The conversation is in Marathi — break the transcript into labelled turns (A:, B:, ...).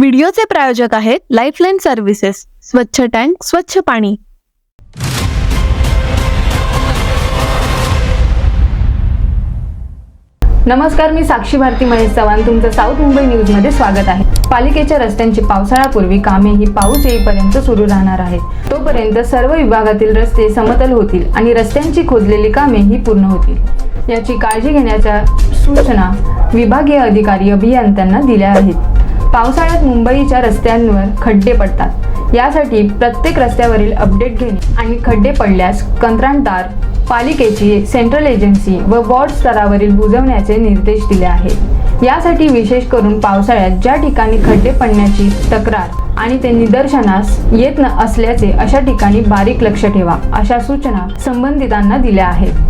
A: व्हिडिओचे प्रायोजक आहेत लाईफलाईन सर्व्हिसेस स्वच्छ टँक स्वच्छ पाणी.
B: नमस्कार मी साक्षी भारती महेश चव्हाण. तुमचं साऊथ मुंबई न्यूजमध्ये स्वागत आहे. पालिकेच्या रस्त्यांची पावसाळ्यापूर्वी कामे ही पाऊस येईपर्यंत सुरू राहणार आहेत. तोपर्यंत सर्व विभागातील रस्ते समतल होतील आणि रस्त्यांची खोदलेली कामे ही पूर्ण होतील. याची काळजी घेण्याच्या सूचना विभागीय अधिकारी अभियंत्यांना दिल्या आहेत. पावसाळ्यात मुंबईच्या रस्त्यांवर खड्डे पडतात. यासाठी प्रत्येक रस्त्यावरील अपडेट घेणे आणि खड्डे पडल्यास कंत्राटदार पालिकेची सेंट्रल एजन्सी व वॉर्ड स्तरावरील बुजवण्याचे निर्देश दिले आहेत. यासाठी विशेष करून पावसाळ्यात ज्या ठिकाणी खड्डे पडण्याची तक्रार आणि ते निदर्शनास येत न असल्याचे अशा ठिकाणी बारीक लक्ष ठेवा अशा सूचना संबंधितांना दिल्या आहेत.